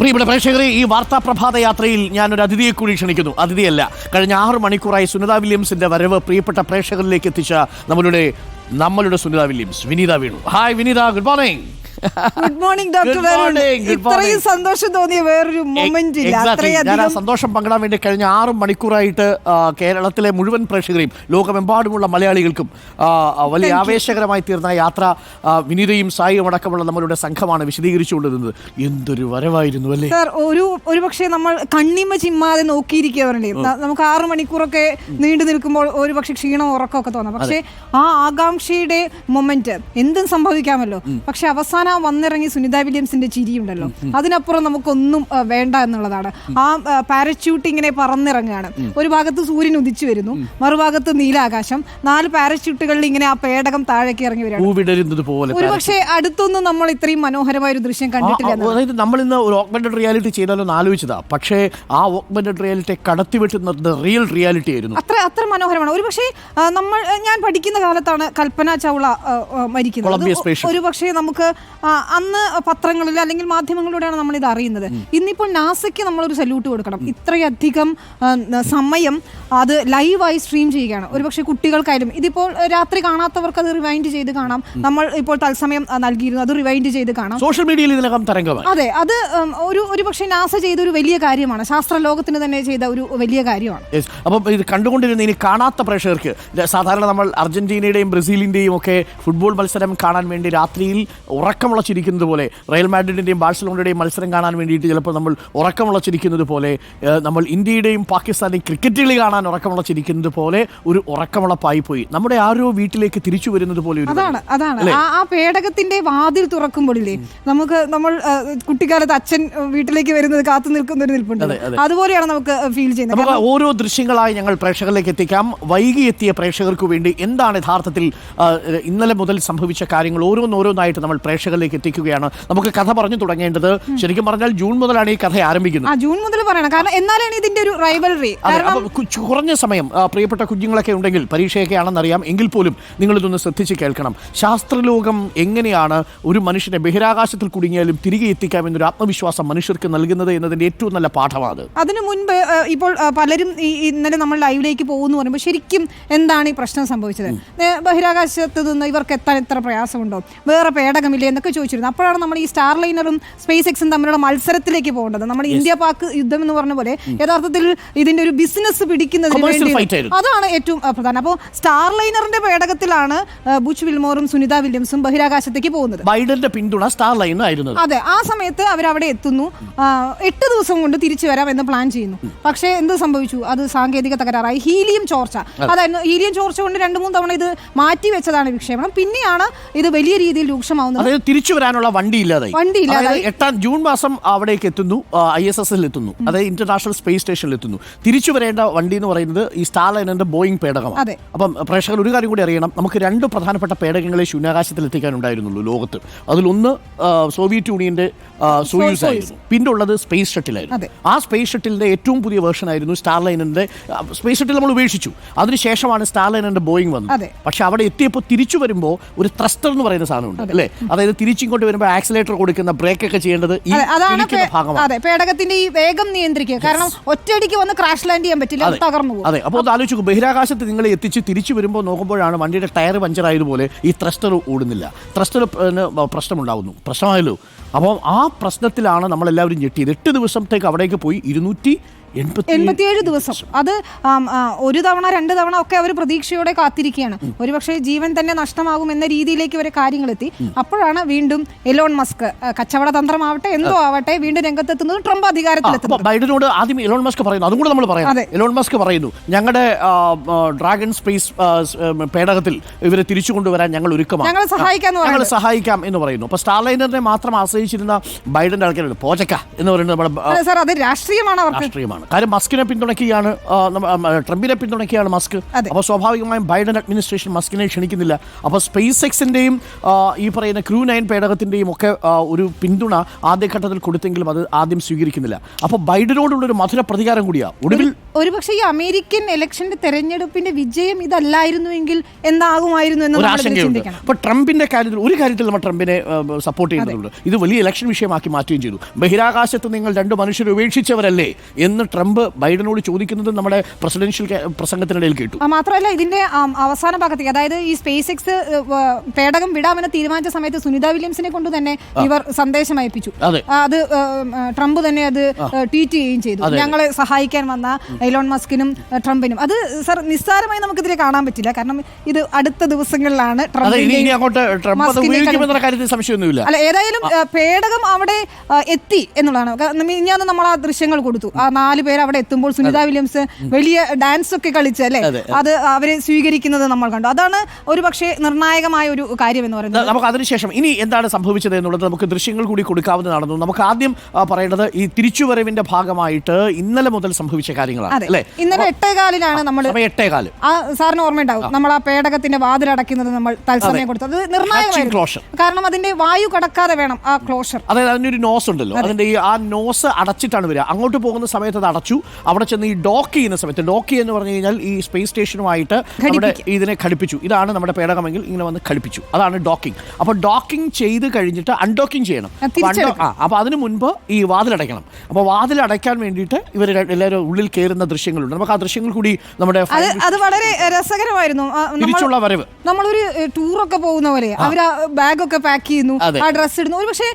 പ്രിയപ്പെട്ട പ്രേക്ഷകരെ ഈ വാർത്താ പ്രഭാത യാത്രയിൽ ഞാനൊരു അതിഥിയെ കൂടി ക്ഷണിക്കുന്നു. അതിഥിയല്ല കഴിഞ്ഞ ആറ് മണിക്കൂറായി സുനിത വില്യംസിന്റെ വരവ് പ്രിയപ്പെട്ട പ്രേക്ഷകരിലേക്ക് എത്തിച്ച നമ്മളുടെ നമ്മളുടെ സുനിത വില്യംസ് വിനീത വീണു. Hi Vineetha good morning good morning doctor Good morning, good morning. ഇത്രയും സന്തോഷം തോന്നിയ വേറൊരു മൊമെന്റ് ഇല്ല. Exactly. ഞാൻ ആ അത്രയധികം സന്തോഷം പങ്കിടാൻ വേണ്ടി കഴിഞ്ഞ ആറ് മണിക്കൂറായിട്ട് ആ, കേരളത്തിലെ മുഴുവൻ പ്രേക്ഷകരെയും ലോകമെമ്പാടുമുള്ള മലയാളികൾക്കും ആ, ആ, വലിയ ആവേശകരമായി തീർന്ന യാത്ര ആ, വിനീതയും സായിയും അടക്കമുള്ള നമ്മളുടെ സംഘമാണ് വിശദീകരിച്ചുകൊണ്ടിരുന്നത്. എന്തൊരു വരവായിരുന്നു അല്ലേ? സാർ ഒരു ഒരു പക്ഷേ നമ്മൾ കണ്ണിമ ചിമ്മാതെ നോക്കിയിരിക്കുന്നവരുടെ നമുക്ക് ആറു മണിക്കൂറൊക്കെ നീണ്ടു നിൽക്കുമ്പോൾ ഒരു പക്ഷേ ക്ഷീണം ഉറക്കമൊക്കെ തോന്നാം. പക്ഷേ ആ ആകാംക്ഷയുടെ മൊമെന്റ് എന്തും സംഭവിക്കാമല്ലോ. പക്ഷെ അവസാനം ആ വന്നിറങ്ങി സുനിത വില്യംസിന്റെ ചിരിയുണ്ടല്ലോ. അതിനപ്പുറം നമുക്കൊന്നും വേണ്ട എന്നുള്ളതാണ്. ആ പാരച്യൂട്ട് ഇങ്ങനെ പറന്നിറങ്ങുകയാണ്. ഒരു ഭാഗത്ത് സൂര്യൻ ഉദിച്ചു വരുന്നു മറുഭാഗത്ത് നീലാകാശം. നാല് പാരച്യൂട്ടുകളിൽ ഇങ്ങനെ ആ പേടകം താഴേക്ക് ഇറങ്ങി വരികയാണ്. പൂവിടരുന്നത് പോലെ ഒരു പക്ഷേ അടുത്തൊന്നും നമ്മൾ ഇത്രയും മനോഹരമായ ഒരു ദൃശ്യം കണ്ടിട്ടില്ല അതായത് നമ്മൾ ഇന്ന് ഒരു ഓഗ്മെന്റഡ് റിയാലിറ്റി ചെയ്താലോ എന്ന് ആലോചിച്ചതാ. പക്ഷേ ആ ഓഗ്മെന്റഡ് റിയാലിറ്റി കടത്തിവെട്ടുന്നത് റിയൽ റിയാലിറ്റി ആയിരുന്നു. അത്ര അത്ര മനോഹരമാണ്. ഒരു പക്ഷേ നമ്മൾ ഞാൻ പഠിക്കുന്ന കാലത്താണ് കൽപ്പന ചൗള മരിക്കുന്നത്. ഒരു പക്ഷേ നമുക്ക് അന്ന് പത്രങ്ങളിൽ അല്ലെങ്കിൽ മാധ്യമങ്ങളിലൂടെയാണ് നമ്മൾ ഇത് അറിയുന്നത് ഇന്നിപ്പോൾ നാസയ്ക്ക് നമ്മളൊരു സല്യൂട്ട് കൊടുക്കണം. ഇത്രയധികം സമയം അത് ലൈവായി സ്ട്രീം ചെയ്യുകയാണ്. ഒരു പക്ഷേ കുട്ടികൾക്കായാലും ഇതിപ്പോൾ രാത്രി കാണാത്തവർക്ക് അത് റിവൈൻഡ് ചെയ്ത് കാണാം. നമ്മൾ ഇപ്പോൾ തത്സമയം നൽകിയിരുന്നു. അത് റിവൈൻഡ് ചെയ്ത് കാണാം. സോഷ്യൽ മീഡിയയിൽ ഇതിനകം അതെ അത് ഒരു ഒരു പക്ഷേ നാസ ചെയ്ത ഒരു വലിയ കാര്യമാണ്. ശാസ്ത്ര ലോകത്തിന് തന്നെ ചെയ്ത ഒരു വലിയ കാര്യമാണ്. അപ്പം ഇത് കണ്ടുകൊണ്ടിരുന്ന ഇനി കാണാത്ത പ്രേക്ഷകർക്ക് സാധാരണ നമ്മൾ അർജന്റീനയുടെയും ബ്രസീലിന്റെയും ഒക്കെ ഫുട്ബോൾ മത്സരം കാണാൻ വേണ്ടി രാത്രിയിൽ ഉറക്കമുളച്ചിരിക്കുന്നത് പോലെ റയൽ മാഡ്രിഡിന്റെയും ബാഴ്സലോണയുടെയും മത്സരം കാണാൻ വേണ്ടിയിട്ട് ചിലപ്പോൾ നമ്മൾ ഉറക്കമുളച്ചിരിക്കുന്നത് പോലെ നമ്മൾ ഇന്ത്യയുടെയും പാകിസ്ഥാനെയും ക്രിക്കറ്റ് കളി കാണാൻ ഉറക്കമുളച്ചിരിക്കുന്നത് പോലെ ഒരു ഉറക്കമുളപ്പായി പോയി. നമ്മുടെ ആരോ വീട്ടിലേക്ക് തിരിച്ചു വരുന്നത് പോലെ അതാണ് അതാണ്. ആ പേടകത്തിന്റെ വാതിൽ തുറക്കുമ്പോഴില്ലേ നമുക്ക് നമ്മൾ കുട്ടിക്കാലത്ത് അച്ഛൻ വീട്ടിലേക്ക് വരുന്നത് കാത്തു നിൽക്കുന്ന ഒരു നിൽപ്പുണ്ട്. അതുപോലെയാണ് നമുക്ക് ഫീൽ ചെയ്യുന്നത്. ഓരോ ദൃശ്യങ്ങളായി ഞങ്ങൾ പ്രേക്ഷകരിലേക്ക് എത്തിക്കാം. വൈകി എത്തിയ പ്രേക്ഷകർക്ക് വേണ്ടി എന്താണ് യഥാർത്ഥത്തിൽ ഇന്നലെ മുതൽ സംഭവിച്ച കാര്യങ്ങൾ ഓരോന്നോരോന്നായിട്ട് നമ്മൾ പ്രേക്ഷകരിലേക്ക് എത്തിക്കുകയാണ്. നമുക്ക് കഥ പറഞ്ഞു തുടങ്ങേണ്ടത് ശരിക്കും പറഞ്ഞാൽ ജൂൺ മുതലാണ് ഈ കഥ ആരംഭിക്കുന്നത്. ആ ജൂൺ മുതൽ പറയണം. കാരണം എന്നാലാണ് ഇതിന്റെ ഒരു റൈവൽറി കുറഞ്ഞ സമയം പ്രിയപ്പെട്ട കുഞ്ഞുങ്ങളൊക്കെ ഉണ്ടെങ്കിൽ പരീക്ഷയൊക്കെ ആണെന്നറിയാം. എങ്കിൽ പോലും നിങ്ങൾ ഇതൊന്ന് ശ്രദ്ധിച്ച് കേൾക്കണം. ശാസ്ത്രലോകം എങ്ങനെയാണ് ഒരു മനുഷ്യനെ ബഹിരാകാശത്തിൽ കുടുങ്ങിയാലും തിരികെ എത്തിക്കാം എന്നൊരു ആത്മവിശ്വാസം മനുഷ്യർക്ക് നൽകുന്നത് എന്നതിന്റെ ഏറ്റവും നല്ല പാഠമാണ് അതിനു മുൻപ് ഇപ്പോൾ പലരും ഈ ഇന്നലെ നമ്മൾ ലൈവിലേക്ക് പോകുന്നു പറയുമ്പോൾ ശരിക്കും എന്താണ് ഈ പ്രശ്നം സംഭവിച്ചത്? ബഹിരാകാശത്ത് നിന്ന് ഇവർക്ക് എത്താൻ എത്ര പ്രയാസമുണ്ടോ? വേറെ പേടകമില്ലേ എന്നൊക്കെ ചോദിച്ചിരുന്നു. അപ്പോഴാണ് നമ്മൾ ഈ സ്റ്റാർ ലൈനറും സ്പേസ് എക്സും തമ്മിലുള്ള മത്സരത്തിലേക്ക് പോകേണ്ടത്. നമ്മൾ ഇന്ത്യ പാക് യുദ്ധം എന്ന് പറഞ്ഞ പോലെ യഥാർത്ഥത്തിൽ ഇതിന്റെ ഒരു ബിസിനസ് പിടിക്കുന്നതിന് വേണ്ടി അതാണ് ഏറ്റവും പ്രധാനം. അപ്പോൾ സ്റ്റാർ ലൈനറിന്റെ പേടകത്തിലാണ് ബുച്ച് വിൽമോറും സുനിത വില്യംസും ബഹിരാകാശത്തേക്ക് പോകുന്നത്. ബൈഡന്റെ പിന്തുണ സ്റ്റാർ ലൈനായിരുന്നു അതെ ആ സമയത്ത് അവരവിടെ എത്തുന്നു. ആ, എട്ട് ദിവസം കൊണ്ട് തിരിച്ചു വരാം എന്ന് പ്ലാൻ ചെയ്യുന്നു. പക്ഷേ എന്ത് സംഭവിച്ചു? അത് സാങ്കേതിക തകരാറായി. ഹീലിയം ചോർച്ച. അതായിരുന്നു ഹീലിയം ചോർച്ച കൊണ്ട് രണ്ട് മൂന്ന് തവണ ഇത് മാറ്റി വെച്ചതാണ് വിക്ഷേപണം. പിന്നെയാണ് ഇത് വലിയ രീതിയിൽ രൂക്ഷമാവുന്നത്. തിരിച്ചു വരാനുള്ള വണ്ടി ഇല്ലാതായി വണ്ടി ഇല്ലാതായി. എട്ടാം ജൂൺ മാസം അവിടേക്ക് എത്തുന്നു ഐ എസ് എസ് എത്തുന്നു. അതായത് ഇന്റർനാഷണൽ സ്പേസ് സ്റ്റേഷനിൽ എത്തുന്നു. തിരിച്ചു വരേണ്ട വണ്ടി എന്ന് പറയുന്നത് ഈ സ്റ്റാർ ലൈനറിന്റെ ബോയിങ് പേടകമാണ്. അപ്പം പ്രേക്ഷകർ ഒരു കാര്യം കൂടി അറിയണം. നമുക്ക് രണ്ട് പ്രധാനപ്പെട്ട പേടകങ്ങളെ ശൂന്യാകാശത്തിൽ എത്തിക്കാനുണ്ടായിരുന്നുള്ളൂ ലോകത്ത്. അതിലൊന്ന് സോവിയറ്റ് യൂണിയന്റെ സോയൂസ് ആയിരുന്നു പിന്നെ ഉള്ളത് സ്പേസ് ഷട്ടിലായിരുന്നു. ആ സ്പേസ് ഷട്ടിലിന്റെ ഏറ്റവും പുതിയ വേർഷൻ ആയിരുന്നു സ്റ്റാർ ലൈനറിന്റെ സ്പേസ് ഷട്ടിൽ നമ്മൾ ഉപേക്ഷിച്ചു. അതിനുശേഷമാണ് സ്റ്റാർ ലൈനറിന്റെ ബോയിങ് വന്നത്. പക്ഷെ അവിടെ എത്തിയപ്പോൾ തിരിച്ചു വരുമ്പോൾ ഒരു ത്രസ്റ്റർ എന്ന് പറയുന്ന സാധനമുണ്ട് അല്ലേ? അതായത് തിരിച്ചിങ്ങോട്ട് വരുമ്പോൾ ആക്സിലേറ്റർ കൊടുക്കുന്ന ബ്രേക്ക് ഒക്കെ ചെയ്യേണ്ടത് ഈ അതെ, അതാണ് ഭാഗമാണ്. അതെ പേടകത്തിന്റെ ഈ വേഗം നിയന്ത്രിക്കുക. കാരണം ഒറ്റയടിക്ക് വന്ന് ക്രാഷ് ലാൻഡ് ചെയ്യാൻ പറ്റില്ല അത് തകർന്നു പോകും. അതെ അപ്പോൾ ഒന്ന് ആലോചിച്ചു ബഹിരാകാശത്ത് നിങ്ങൾ എത്തിച്ച് തിരിച്ചു വരുമ്പോൾ നോക്കുമ്പോഴാണ് വണ്ടിയുടെ ടയർ പഞ്ചർ ആയതുപോലെ ഈ ത്രസ്റ്റർ ഓടുന്നില്ല. ത്രസ്റ്റർ പ്രശ്നമുണ്ടാകുന്നു പ്രശ്നമായല്ലോ. അപ്പോൾ ആ പ്രശ്നത്തിലാണ് നമ്മളെല്ലാവരും ഞെട്ടിയത്. എട്ട് ദിവസത്തേക്ക് അവിടേക്ക് പോയി ഇരുന്നൂറ്റി എൺപത്തിയേഴ് ദിവസം. അത് ഒരു തവണ രണ്ട് തവണ ഒക്കെ അവർ പ്രതീക്ഷയോടെ കാത്തിരിക്കുകയാണ്. ഒരുപക്ഷെ ജീവൻ തന്നെ നഷ്ടമാകും എന്ന രീതിയിലേക്ക് വരെ കാര്യങ്ങളെത്തി. അപ്പോഴാണ് വീണ്ടും എലോൺ മസ്ക് കച്ചവട തന്ത്രമാവട്ടെ എന്തോ ആവട്ടെ വീണ്ടും രംഗത്തെത്തുന്നത് ട്രംപ് അധികാരത്തിലെത്തുന്നത്. അപ്പോൾ ബൈഡനോട് ആദ്യം എലോൺ മസ്ക് പറയുന്നു. അതും കൂടെ നമ്മൾ പറയാം. എലോൺ മസ്ക് പറയുന്നു ഞങ്ങളുടെ ഡ്രാഗൺ സ്പേസ് പേടകത്തിൽ ഇവരെ തിരിച്ചു കൊണ്ടുവരാൻ ഞങ്ങൾ ഒരുക്കമാണ്. ഞങ്ങൾ സഹായിക്കാം ഞങ്ങൾ സഹായിക്കാം എന്ന് പറയുന്നു. അപ്പോൾ സ്റ്റാർലൈനറിനെ മാത്രം ആശ്രയിച്ചിരുന്ന ബൈഡന്റെ ആൾക്കാരുണ്ട്. പോചക്ക എന്ന് പറയുന്നത് നമ്മുടെ സാർ അത് രാഷ്ട്രീയമാണ് അവർക്ക്. രാഷ്ട്രീയമാണ് കാര്യം മസ്കിനെ പിന്തുണയ്ക്കുകയാണ് ട്രംപിനെ പിന്തുണയ്ക്കുകയാണ് മസ്ക്. അപ്പോൾ സ്വാഭാവികമായും ബൈഡൻ അഡ്മിനിസ്ട്രേഷൻ മസ്കിനെ ക്ഷണിക്കുന്നില്ല. അപ്പോൾ സ്പേസ് എക്സിന്റെയും ഈ പറയുന്ന ക്രൂ നയൻ പേടകത്തിന്റെയും ഒക്കെ ഒരു പിന്തുണ ആദ്യഘട്ടത്തിൽ കൊടുത്തെങ്കിലും അത് ആദ്യം സ്വീകരിക്കുന്നില്ല. അപ്പോൾ ബൈഡനോടുള്ളൊരു മധുര പ്രതികാരം കൂടിയാണ് ഒടുവിൽ ഒരുപക്ഷെ ഈ അമേരിക്കൻ ഇലക്ഷന്റെ തെരഞ്ഞെടുപ്പിന്റെ വിജയം ഇതല്ലായിരുന്നുവെങ്കിൽ എന്താകുമായിരുന്നു എന്ന് ഒരു നമ്മൾ ആശങ്കയുണ്ട്. ചിന്തിക്കണം. അപ്പൊ ട്രംപിന്റെ കാര്യത്തിൽ ഒരു കാര്യത്തിൽ നമ്മൾ ട്രംപിനെ സപ്പോർട്ട് ചെയ്യുന്നുണ്ട്. ഇത് വലിയ ഇലക്ഷൻ വിഷയമാക്കി മാറ്റുകയും ചെയ്തു. ബഹിരാകാശത്ത് നിങ്ങൾ രണ്ട് മനുഷ്യരെ ഉപേക്ഷിച്ചവരല്ലേ എന്ന് ട്രംപ് ബൈഡനോട് ചോദിക്കുന്നത് നമ്മുടെ പ്രസിഡൻഷ്യൽ പ്രസംഗത്തിനിടയിൽ കേട്ടു. ആ, മാത്രമല്ല ഇതിന്റെ ആം, അവസാന ഭാഗത്തേക്ക് അതായത് ഈ സ്പേസ് എക്സ് പേടകം വിടാമെന്ന് തീരുമാനിച്ച സമയത്ത് സുനിത വില്യംസിനെ കൊണ്ട് തന്നെ ഇവർ സന്ദേശം അയപ്പിച്ചു. അതെ. ആ, അത് ട്രംപ് തന്നെ അത് ട്വീറ്റ് ചെയ്യുകയും ചെയ്തു. ഞങ്ങളെ സഹായിക്കാൻ വന്ന എലോൺ മസ്കിനും ട്രംപിനും. അത് സർ നിസ്സാരമായി നമുക്കിതിനെ കാണാൻ പറ്റില്ല. കാരണം ഇത് അടുത്ത ദിവസങ്ങളിലാണ് സംശയമൊന്നുമില്ല. അല്ല ഏതായാലും പേടകം അവിടെ എത്തി എന്നുള്ളതാണ്. ഇനിയാണ് നമ്മൾ ആ ദൃശ്യങ്ങൾ കൊടുത്തു. ആ നാല് പേര് അവിടെ എത്തുമ്പോൾ സുനിത വില്യംസ് വലിയ ഡാൻസ് ഒക്കെ കളിച്ച് അല്ലേ? അത് അവരെ സ്വീകരിക്കുന്നത് നമ്മൾ കണ്ടു. അതാണ് ഒരു പക്ഷേ നിർണായകമായ ഒരു കാര്യം എന്ന് പറയുന്നത്. നമുക്ക് അതിനുശേഷം ഇനി എന്താണ് സംഭവിച്ചത് എന്നുള്ളത് നമുക്ക് ദൃശ്യങ്ങൾ കൂടി കൊടുക്കാവുന്നതാണെന്ന് നമുക്ക് ആദ്യം പറയേണ്ടത് ഈ തിരിച്ചുവരവിന്റെ ഭാഗമായിട്ട് ഇന്നലെ മുതൽ സംഭവിച്ച കാര്യങ്ങളാണ്. അല്ലേ? ഇന്നലെ എട്ടേകാലിനാണ് നമ്മൾ എട്ടേകാൽ. ആ സാറിന് ഓർമ്മയുണ്ടാവും. നമ്മൾ ആ പേടകത്തിന്റെ വാതിലടയ്ക്കുന്നത് നമ്മൾ തത്സമയം കൊടുത്തത്. അത് നിർണായകമായിരുന്നു. കാരണം അതിന്റെ വായു കടക്കാതെ വേണം ആ ക്ലോഷർ അതായത് അതിനൊരു നോസ് ഉണ്ടല്ലോ. അതിന്റെ ഈ ആ നോസ് അടച്ചിട്ടാണ് വരിക. അങ്ങോട്ട് പോകുന്ന സമയത്ത് അത് അടച്ചു. അവിടെ ചെന്ന് ഈ ഡോക്ക് ചെയ്യുന്ന സമയത്ത് ഡോക്ക് എന്ന് പറഞ്ഞു കഴിഞ്ഞാൽ ഈ സ്പേസ് സ്റ്റേഷനുമായിട്ട് നമ്മുടെ ഇതിനെ ഘടിപ്പിച്ചു. ഇതാണ് നമ്മുടെ പേടകമെങ്കിൽ ഇങ്ങനെ വന്ന് ഘടിപ്പിച്ചു. അതാണ് ഡോക്കിംഗ് അപ്പോൾ ഡോക്കിംഗ് ചെയ്ത് കഴിഞ്ഞിട്ട് അൺഡോക്കിംഗ് ചെയ്യണം. അപ്പൊ അപ്പോൾ അതിന് മുൻപ് ഈ വാതിലടയ്ക്കണം. അപ്പോൾ വാതിലടയ്ക്കാൻ വേണ്ടിയിട്ട് ഇവർ എല്ലാവരും ഉള്ളിൽ കയറുന്ന ദൃശ്യങ്ങളുണ്ട്. നമുക്ക് ആ ദൃശ്യങ്ങൾ കൂടി നമ്മുടെ അത് അത് വളരെ രസകരമായിരുന്നു. ആ, നമ്മൾ- തിരിച്ചുള്ള വരവ്. നമ്മളൊരു ടൂറൊക്കെ പോകുന്ന പോലെ അവർ ആ ബാഗൊക്കെ പാക്ക് ചെയ്യുന്നു അതെ. ആ ഡ്രസ്സ് ഇടുന്നു. ഒരു പക്ഷേ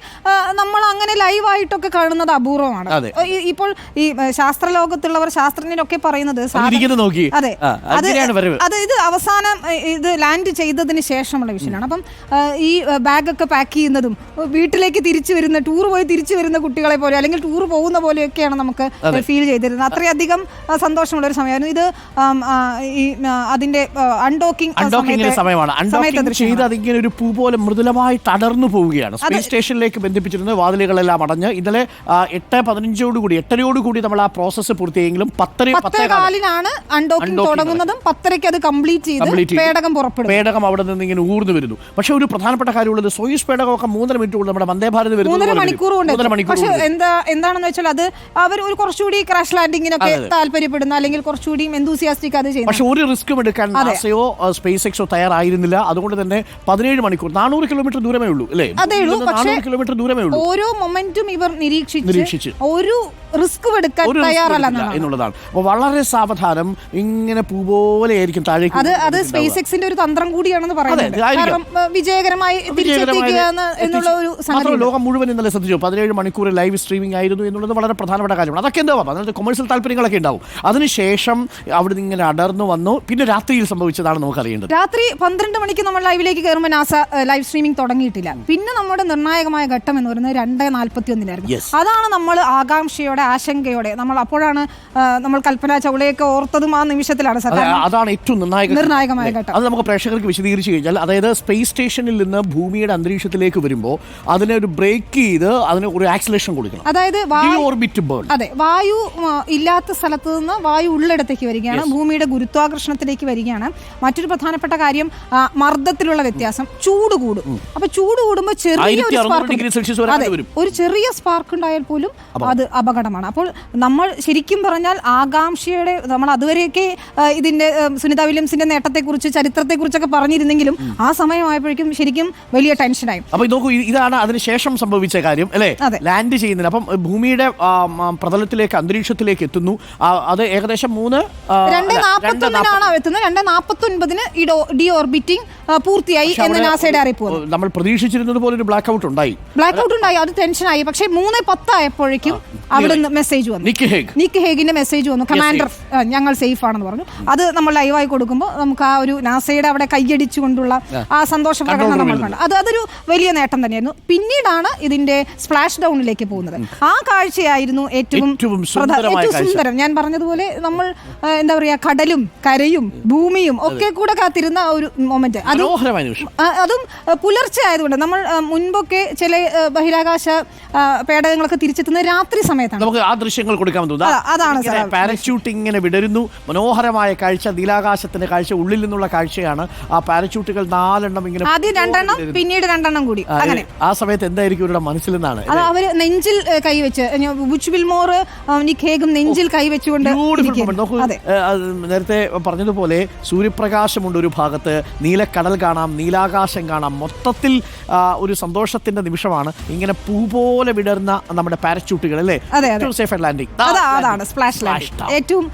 നമ്മൾ അങ്ങനെ ലൈവായിട്ടൊക്കെ കാണുന്നത് അപൂർവമാണ്. അതെ. ഈ- ഇപ്പോൾ ഈ ശാസ്ത്ര ശാസ്ത്രലോകത്തുള്ളവർ ശാസ്ത്രജ്ഞരൊക്കെ പറയുന്നത് സാധാ- ഇരിക്കുന്നത് നോക്കി. അതെ. ആ, അങ്ങനെയാണ് വരവ്. അത് ഇത് അവസാനം ഇത് ലാൻഡ് ചെയ്തതിന് ശേഷമുള്ള വിഷയമാണ്. അപ്പം ഈ ബാഗൊക്കെ പാക്ക് ചെയ്യുന്നതും വീട്ടിലേക്ക് തിരിച്ചു വരുന്ന ടൂർ പോയി തിരിച്ചു വരുന്ന കുട്ടികളെ പോലെ അല്ലെങ്കിൽ ടൂർ പോകുന്ന പോലെയൊക്കെയാണ് നമുക്ക് ഫീൽ ചെയ്തിരുന്നത്. അത്രയധികം സന്തോഷമുള്ള ഒരു സമയമായിരുന്നു. ഇത് ഈ അതിന്റെ അൺഡോക്കിംഗ് അൺഡോക്കിങ്ങിന്റെ സമയമാണ്. അൺഡോക്കിംഗ് ചെയ്ത് അതിങ്ങനെ ഒരു പൂ പോലെ മൃദുലമായി തടർന്നു പോവുകയാണ്. സ്പേസ് സ്റ്റേഷനിലേക്ക് ബന്ധിപ്പിച്ചിരുന്ന വാതിലുകളെല്ലാം അടഞ്ഞ് ഇന്നലെ എട്ട് പതിനഞ്ചോട് കൂടി എട്ടരയോട് കൂടി നമ്മൾ ആ പ്രോസസ്സ് പൂർത്തിയെങ്കിലും പത്തര പത്തേകാലിനാണ് പത്തേകാലം കാലിനാണ് അൺഡോക്കിംഗ് തുടങ്ങുന്നതും പത്തരയ്ക്ക് അത് കംപ്ലീറ്റ് ചെയ്ത്. പേടകം പുറപ്പെടും പേടകം അവിടെ നിന്ന് ഇങ്ങനെ ഊർന്നു വരുന്നു. പക്ഷെ ഒരു പ്രധാനപ്പെട്ട കാര്യമുള്ളത് സോയിസ് പേടകമൊക്കെ മൂന്നര മിനിറ്റ് കൊണ്ട് നമ്മുടെ വന്ദേ ഭാരത് വരുന്നു മൂന്നര. മണിക്കൂർ കൊണ്ട് പക്ഷെ എന്താ എന്താണെന്ന് വെച്ചാൽ അത് അവർ ഒരു കുറച്ചുകൂടി ക്രാഷ് ലാൻഡിങ്ങിനൊക്കെ താല്പര്യപ്പെടുന്ന അല്ലെങ്കിൽ കുറച്ചുകൂടി എന്തൂസിയാസ്റ്റിക് അത് ചെയ്യും പക്ഷെ ഒരു റിസ്ക്കും എടുക്കാൻ നാസയോ സ്പേസ് എക്സോ തയ്യാറായിരുന്നില്ല. അതുകൊണ്ട് തന്നെ പതിനേഴ് മണിക്കൂർ നാനൂറ് കിലോമീറ്റർ ദൂരമേ ഉള്ളൂ അല്ലേ? അതേ ഉള്ളൂ, കിലോമീറ്റർ ദൂരമേ ഉള്ളൂ. ഓരോ മൊമെന്റും ഇവർ നിരീക്ഷിച്ച്. ഒരു റിസ്ക് എടുക്കാൻ തയ്യാറല്ല എന്നുള്ളതാണ്. അപ്പോൾ വളരെ സാവധാനം ഇങ്ങനെ പൂ പോലെ ആയിരിക്കും താഴേക്ക് അത് അത് സ്പേസ് എക്സിന്റെ ഒരു തന്ത്രം കൂടിയാണെന്ന് പറയുന്നത് കാരണം വിജയകരമായി തിരിച്ചെത്തിക്കുക എന്നുള്ള ഒരു സംഗതി മാത്രമല്ല ലോകം മുഴുവൻ ഇന്നലെ ശ്രദ്ധിച്ചു. പതിനേഴ് മണിക്കൂർ ലൈവ് സ്ട്രീമിംഗ് ആയിരുന്നു എന്നുള്ളത് വളരെ പ്രധാനപ്പെട്ട കാര്യമാണ്. അതൊക്കെ എന്താവും അതിനകത്ത് കൊമേഴ്സ്യൽ താല്പര്യങ്ങളൊക്കെ ഉണ്ടാവും. അതിനുശേഷം അവിടെ ഇങ്ങനെ അടർന്നു വന്നു. പിന്നെ രാത്രിയിൽ സംഭവിച്ചതാണ് നമുക്ക് അറിയേണ്ടത് രാത്രി പന്ത്രണ്ട് മണിക്ക് നമ്മൾ ലൈവിലേക്ക് കയറുമ്പോൾ നാസ ലൈവ് സ്ട്രീമിംഗ് തുടങ്ങിയിട്ടില്ല. പിന്നെ നമ്മുടെ നിർണായകമായ ഘട്ടം എന്ന് പറയുന്നത് രണ്ട് നാൽപ്പത്തി ഒന്നിനായിരുന്നു അതാണ് നമ്മൾ ആകാംക്ഷയോടെ ആശങ്കയോടെ നമ്മൾ അപ്പോഴാണ് നമ്മൾ കൽപ്പന ചൗളയൊക്കെ ഓർത്തതും ആ നിമിഷത്തിലാണ് സർ. അതാണ് ഏറ്റവും നിർണായക നിർണായകമായ ഘട്ടം. അത് നമുക്ക് പ്രേക്ഷകർക്ക് വിശദീകരിച്ചു കഴിഞ്ഞാൽ അതായത് സ്പേസ് സ്റ്റേഷനിൽ നിന്ന് ഭൂമിയുടെ അന്തരീക്ഷത്തിലേക്ക് വരുമ്പോൾ അതിനെ ഒരു ബ്രേക്ക് ചെയ്ത് അതിന് ഒരു ആക്സിലേഷൻ കൊടുക്കണം. അതായത് ഓർബിറ്റ് ബേൺ അതെ വായു ഇല്ലാത്ത സ്ഥലത്ത് നിന്ന് വായു ഉള്ളിടത്തേക്ക് വരികയാണ് ഭൂമിയുടെ ഗുരുത്വാകർഷണത്തിലേക്ക് വരികയാണ്. മറ്റൊരു പ്രധാനപ്പെട്ട കാര്യം മർദ്ദത്തിലുള്ള വ്യത്യാസം ചൂട് കൂടും. അപ്പൊ ചൂട് കൂടുമ്പോൾ ചെറിയ ഒരു സ്പാർക്ക് അതെ ഒരു ചെറിയ സ്പാർക്ക് ഉണ്ടായാൽ പോലും അത് അപകടമാണ്. അപ്പോൾ നമ്മൾ ശരിക്കും പറഞ്ഞാൽ ആകാംക്ഷയുടെ നമ്മൾ അതുവരെയൊക്കെ ഇതിന്റെ സുനിത വില്യംസിന്റെ നേട്ടത്തെക്കുറിച്ച് ചരിത്രത്തെക്കുറിച്ചൊക്കെ പറഞ്ഞിരുന്നെങ്കിലും ആ സമയമായപ്പോഴേക്കും ശരിക്കും വലിയ ടെൻഷനായി. അപ്പോൾ നോക്കൂ ഇതാണ് അതിനുശേഷം സംഭവിച്ച കാര്യം അല്ലേ. ലാൻഡ് ചെയ്യുന്നില്ല അപ്പം ഭൂമിയുടെ പ്രതലത്തിലേക്ക് അന്തരീക്ഷത്തിലേക്ക് എത്തുന്നു. അത് ഏകദേശം മൂന്ന് രണ്ട് നാൽപ്പത്തൊന്നിനാണ് എത്തുന്നത്? രണ്ട് നാൽപ്പത്തി ഒൻപതിന് ഈ ഡി ഓർബിറ്റിംഗ് പൂർത്തിയായി എന്ന് നാസയുടെ അറിയിപ്പ് നമ്മൾ പ്രതീക്ഷിച്ചിരുന്നത് പോലെ ഒരു ബ്ലാക്ക് ഔട്ട് ഉണ്ടായി. ബ്ലാക്ക് ഔട്ട് ഉണ്ടായി. അത് ടെൻഷനായി. പക്ഷേ മൂന്ന് പത്തായപ്പോഴേക്കും അവിടെ നിന്ന് മെസ്സേജ് വന്നു. Nick Hague. നിക്ക് ഹേഗിന്റെ മെസ്സേജ് വന്നു. കമാൻഡർ ഞങ്ങൾ സേഫ് ആണെന്ന് പറഞ്ഞു. അത് നമ്മൾ ലൈവായി കൊടുക്കുമ്പോൾ നമുക്ക് ആ ഒരു നാസയുടെ അവിടെ കൈയടിച്ചുകൊണ്ടുള്ള ആ. സന്തോഷ പ്രകടനം നമ്മൾ കണ്ടു. അത് അതൊരു വലിയ നേട്ടം തന്നെയായിരുന്നു. പിന്നീടാണ് ഇതിന്റെ സ്പ്ലാഷ് ഡൗണിലേക്ക് പോകുന്നത്. ആ കാഴ്ചയായിരുന്നു ഏറ്റവും ഏറ്റവും. സുന്ദരം. ഞാൻ പറഞ്ഞതുപോലെ നമ്മൾ എന്താ പറയാ കടലും കരയും ഭൂമിയും ഒക്കെ കൂടെ കാത്തിരുന്ന ഒരു മൊമെന്റ് അത് അതും പുലർച്ചെ ആയതുകൊണ്ട് നമ്മൾ മുൻപൊക്കെ ചില ബഹിരാകാശ പേടകങ്ങളൊക്കെ തിരിച്ചെത്തുന്നത് രാത്രി സമയത്താണ്. നമുക്ക് ആ ദൃശ്യങ്ങൾ കൊടുക്കാൻ തോന്നുന്നു അതാണ് സാർ. പാരച്യൂട്ട് ഇങ്ങനെ വിടരുന്നു. മനോഹരമായ കാഴ്ച നീലാകാശത്തിന്റെ കാഴ്ച ഉള്ളിൽ നിന്നുള്ള കാഴ്ചയാണ്. ആ പാരച്യൂട്ടുകൾ നാലെണ്ണം ഇങ്ങനെ ആദ്യം രണ്ടെണ്ണം പിന്നീട് രണ്ടെണ്ണം കൂടി. അങ്ങനെ. ആ സമയത്ത് എന്തായിരിക്കും ഇവരുടെ മനസ്സിലെന്നാണ്? അത് അവർ നെഞ്ചിൽ കൈവച്ച് ബുച്ച് നിക് ഹേഗും നെഞ്ചിൽ കൈവച്ചുകൊണ്ട് നേരത്തെ പറഞ്ഞതുപോലെ സൂര്യപ്രകാശമുണ്ട് ഒരു ഭാഗത്ത് നീലക്കടൽ കാണാം നീലാകാശം കാണാം. മൊത്തത്തിൽ ഒരു സന്തോഷത്തിന്റെ നിമിഷമാണ്. ഇങ്ങനെ പൂ പോലെ വിടർന്ന നമ്മുടെ പാരച്യൂട്ടുകൾ അല്ലേ? അതെ, അതെ. സേഫ് ലാൻഡിംഗ് അതാ അതാണ് സ്പ്ലാഷ് ലാൻഡിംഗ് ഏറ്റവും